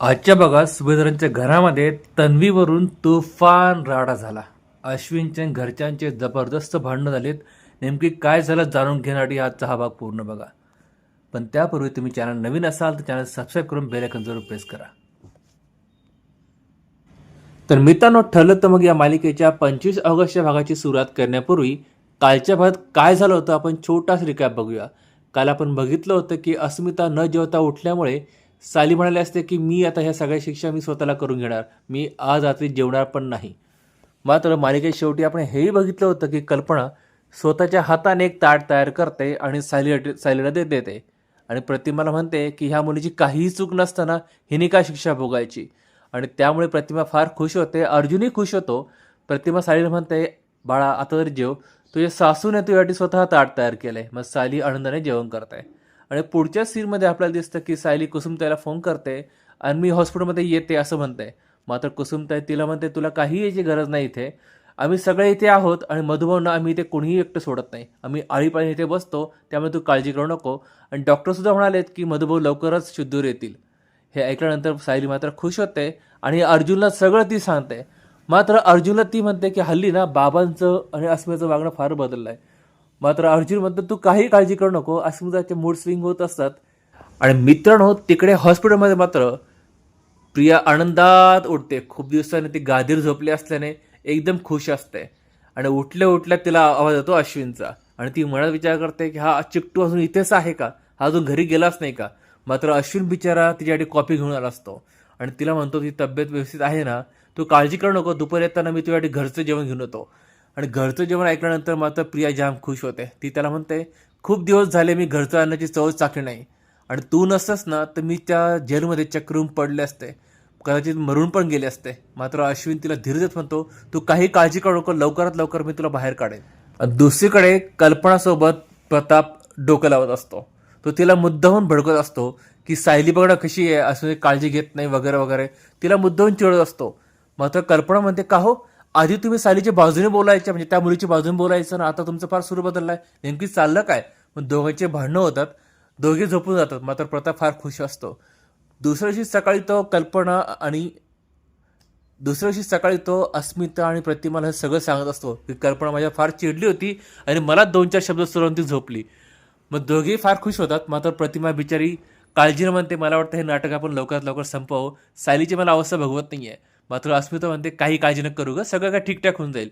आजच्या भागात सुभेदारांच्या घरामध्ये तन्वीवरून तुफान राडा झाला. अश्विनच्या घरच्यांचे जबरदस्त भांडणं झालेत. नेमकी काय झालं जाणून घेण्यासाठी आजचा हा भाग पूर्ण बघा. पण त्यापूर्वी तुम्ही चॅनल नवीन असाल तर चॅनल सबस्क्राईब करून बेलायकन जरूर प्रेस करा. तर मित्रांनो ठरलं तर मग या मालिकेच्या पंचवीस ऑगस्टच्या भागाची सुरुवात करण्यापूर्वी कालच्या भागात काय झालं होतं आपण छोटाच रिकॅप बघूया. काल आपण बघितलं होतं की अस्मिता न जेवता उठल्यामुळे साली म्हणाले असते की मी आता ह्या सगळ्या शिक्षा मी स्वतःला करून घेणार. मी आज रात्री जेवणार पण नाही. मात्र मालिकेत शेवटी आपण हेही बघितलं होतं की कल्पना स्वतःच्या हाताने एक ताट तयार करते आणि सायली सायलीला देत देते. आणि प्रतिमाला म्हणते की ह्या मुलीची काहीही चूक नसताना हिने का शिक्षा भोगायची? आणि त्यामुळे प्रतिमा फार खुश होते अर्जुनही खुश होतो. प्रतिमा सालीला म्हणते बाळा आता तरी जेव. तुझ्या सासूने तुझ्यासाठी स्वतः ताट तयार केलंय. मग साली आनंदाने जेवण करते. आणि पुढच्या सीनमध्ये आपल्याला दिसतं की सायली कुसुमताईला फोन करते आणि मी हॉस्पिटलमध्ये येते असं म्हणते. मात्र कुसुमताई तिला म्हणते तुला काही याची गरज नाही इथे. आम्ही सगळे इथे आहोत आणि मधुभावना आम्ही इथे कोणीही एकटं सोडत नाही. आम्ही आळीपाळी इथे बसतो त्यामुळे तू काळजी करू नको. आणि डॉक्टरसुद्धा म्हणालेत की मधुभाऊ लवकरच शुद्धूर येतील. हे ऐकल्यानंतर सायली मात्र खुश होते आणि अर्जुनला सगळं ती सांगते. मात्र अर्जुनला ती म्हणते की हल्ली ना बाबांचं आणि अस्मिताचं वागणं फार बदललं आहे मात्र अर्जुन म्हणतो तू काही काळजी करू नको. अस्मिताचे मूड स्विंग होत असतात. आणि मित्रांनो तिकडे हॉस्पिटलमध्ये मात्र प्रिया आनंदात उठते. खूप दिवसांनी ती गादीर झोपली असल्याने एकदम खुश असते. आणि उठल्या उठल्या तिला आवाज येतो अश्विनचा. आणि ती मनात विचार करते की हा चिकटू अजून इथेच आहे का? हा अजून घरी गेलाच नाही का? मात्र अश्विन बिचारा तिच्यासाठी कॉपी घेऊन आला असतो. आणि तिला म्हणतो ती तब्येत व्यवस्थित आहे ना? तू काळजी करू नको. दुपारी येताना मी तुझ्यासाठी घरचं जेवण घेऊन येतो. आणि घरचं जेवण ऐकल्यानंतर मात्र प्रिया जाम खुश होते. ती त्याला म्हणते खूप दिवस झाले मी घरचं अन्नाची चवच चाकली नाही. आणि तू नसतंस ना तर मी त्या जेलमध्ये चक्रून पडले असते. कदाचित मरून पण गेले असते. मात्र अश्विन तिला धीर देत म्हणतो तू काही काळजी करू नको लवकरात लवकर मी तुला बाहेर काढेन. आणि दुसरीकडे कल्पनासोबत प्रताप डोकं लावत असतो. तो तिला मुद्दाहून भडकत असतो की सायली बघणं कशी आहे असं काळजी घेत नाही वगैरे वगैरे. तिला मुद्दाहून चिडत असतो. मात्र कल्पना म्हणते का हो? आधी तुम्ही सालीच्या बाजूने बोलायच्या म्हणजे त्या मुलीच्या बाजूने बोलायचं ना आता तुमचं फार सुरू बदललाय. नेमकी चाललं काय? मग दोघांचे भांडणं होतात दोघे झोपून जातात मात्र प्रताप फार खुश असतो. दुसऱ्या दिवशी सकाळी तो कल्पना आणि दुसऱ्या दिवशी सकाळी तो अस्मिता आणि प्रतिमाला हे सगळं सांगत असतो की कल्पना माझ्या फार चिडली होती आणि मला दोन चार शब्द सोडून ती झोपली. मग दोघेही फार खुश होतात मात्र प्रतिमा बिचारी काळजीनं म्हणते मला वाटतं हे नाटक आपण लवकरात लवकर संपवू सायलीची मला अवस्था भगवत नाही आहे मात्र अस्मिता म्हणते काही काळजी न करू ग सगळं काय ठीकठाक होऊन जाईल.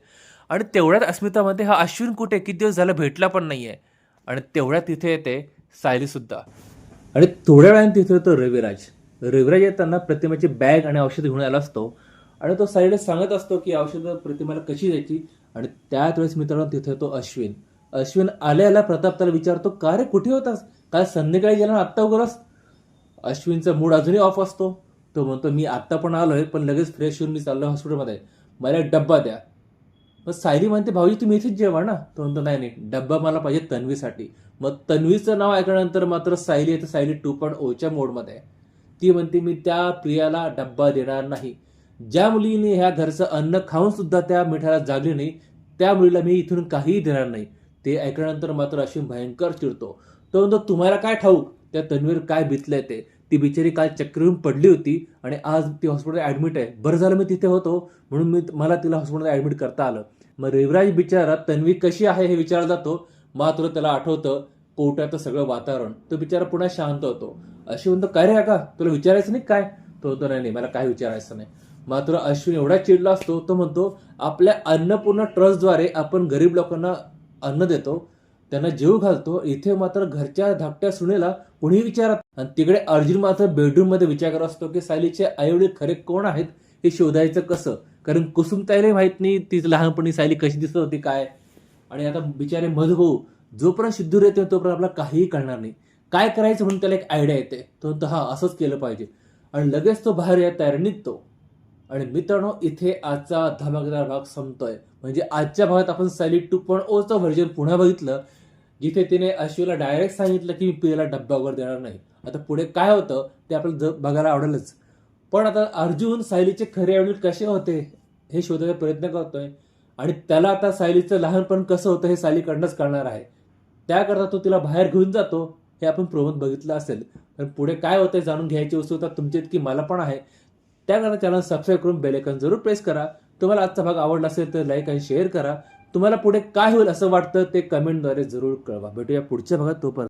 आणि तेवढ्यात अस्मिता म्हणते हा अश्विन कुठे किती दिवस झाला भेटला पण नाही आहे आणि तेवढ्यात तिथे येते सायलीसुद्धा आणि थोड्या वेळाने तिथे येतो रविराज. रविराज येताना प्रतिमेची बॅग आणि औषध घेऊन आला असतो. आणि तो साईडला सांगत असतो की औषधं प्रतिमेला कशी द्यायची? आणि त्याच वेळेस मित्रांनो तिथे येतो अश्विन. अश्विन आल्याला प्रताप त्याला विचारतो का रे कुठे होतास? काल संध्याकाळी गेला आत्ता उगलास अश्विनचा मूड अजूनही ऑफ असतो. तो म्हणतो मी आत्ता पण आलो आहे पण लगेच फ्रेश होऊन मी चाललो हॉस्पिटलमध्ये. मला एक डब्बा द्या. मग सायली म्हणते भाऊजी तुम्ही इथेच जेवा ना? तो म्हणतो नाही नाही डब्बा मला पाहिजे तन्वीसाठी. मग तन्वीचं नाव ऐकल्यानंतर मात्र सायली तर सायली टू पॉईंट ओच्या मोडमध्ये. आहे. ती म्हणते मी त्या प्रियाला डब्बा देणार नाही. ज्या मुलीने ह्या घरचं अन्न खाऊन सुद्धा त्या मिठाला जागली नाही त्या मुलीला मी इथून काहीही देणार नाही. ते ऐकल्यानंतर मात्र अशी भयंकर चिडतो. तो म्हणतो तुम्हाला काय ठाऊक? त्या तन्वीर काय बितलंय ते? ती बिचारी काल चक्रीवरून पडली होती आणि आज ती हॉस्पिटल ॲडमिट आहे. बरं झालं मी तिथे होतो म्हणून मी मला तिला हॉस्पिटलला ॲडमिट करता आलं. मग रेवराज बिचारा तन्वी कशी आहे हे विचारला जातो. मात्र त्याला आठवतं कोर्टाचं सगळं वातावरण. तो बिचारा पुन्हा शांत होतो. अशी म्हणतो काय रे का तुला विचारायचं नाही काय? तो म्हणतो नाही नाही मला काय विचारायचं नाही. मात्र अश्विन एवढा चिडला असतो. तो म्हणतो आपल्या अन्नपूर्ण ट्रस्टद्वारे आपण गरीब लोकांना अन्न देतो. त्यांना जीव घालतो. इथे मात्र घरच्या धाकट्या सुनेला कुणीही विचारत आणि तिकडे अर्जुन मात्र बेडरूममध्ये विचार करत असतो की सायलीचे आईवडील खरे कोण आहेत हे शोधायचं कसं? कारण कुसुम ताईला माहीत नाही ती लहानपणी सायली कशी दिसत होती काय? आणि आता बिचारे मधुभाऊ जोपर्यंत सिद्धूर येते तोपर्यंत आपल्याला काहीही कळणार नाही. काय करायचं म्हणून त्याला एक आयडिया येते? तो म्हणतो हा असंच केलं पाहिजे. आणि लगेच तो बाहेर या तयार निघतो. आणि मित्रांनो इथे आजचा धमाकेदार भाग संपतोय. म्हणजे आजच्या भागात आपण सायली टू पॉईंट ओचं व्हर्जन पुन्हा बघितलं. जिथे तिने अश्विला डायरेक्ट सांगितलं की मी प्रियाला डब्बा वगैरे देणार नाही. आता पुढे काय होतं ते आपल्याला जर बघायला आवडेलच. पण आता अर्जुन सायलीचे खरे आवडील कसे होते हे शोधायचा प्रयत्न करतोय. आणि त्याला आता सायलीचं लहानपण कसं होतं हे सायलीकडनंच कळणार आहे. त्याकरता तो तिला बाहेर घेऊन जातो हे आपण प्रोमोत बघितलं असेल. पण पुढे काय होतं जाणून घ्यायची वस्तू तर तुमच्या इतकी मला पण आहे. त्याकरता चॅनल सबस्क्राईब करून बेलेकन जरूर प्रेस करा. तुम्हाला आजचा भाग आवडला असेल तर लाईक आणि शेअर करा. तुम्हाला पुढे काय होईल असं वाटतं ते कमेंटद्वारे जरूर कळवा. भेटूया पुढच्या भागात तोपर्यंत.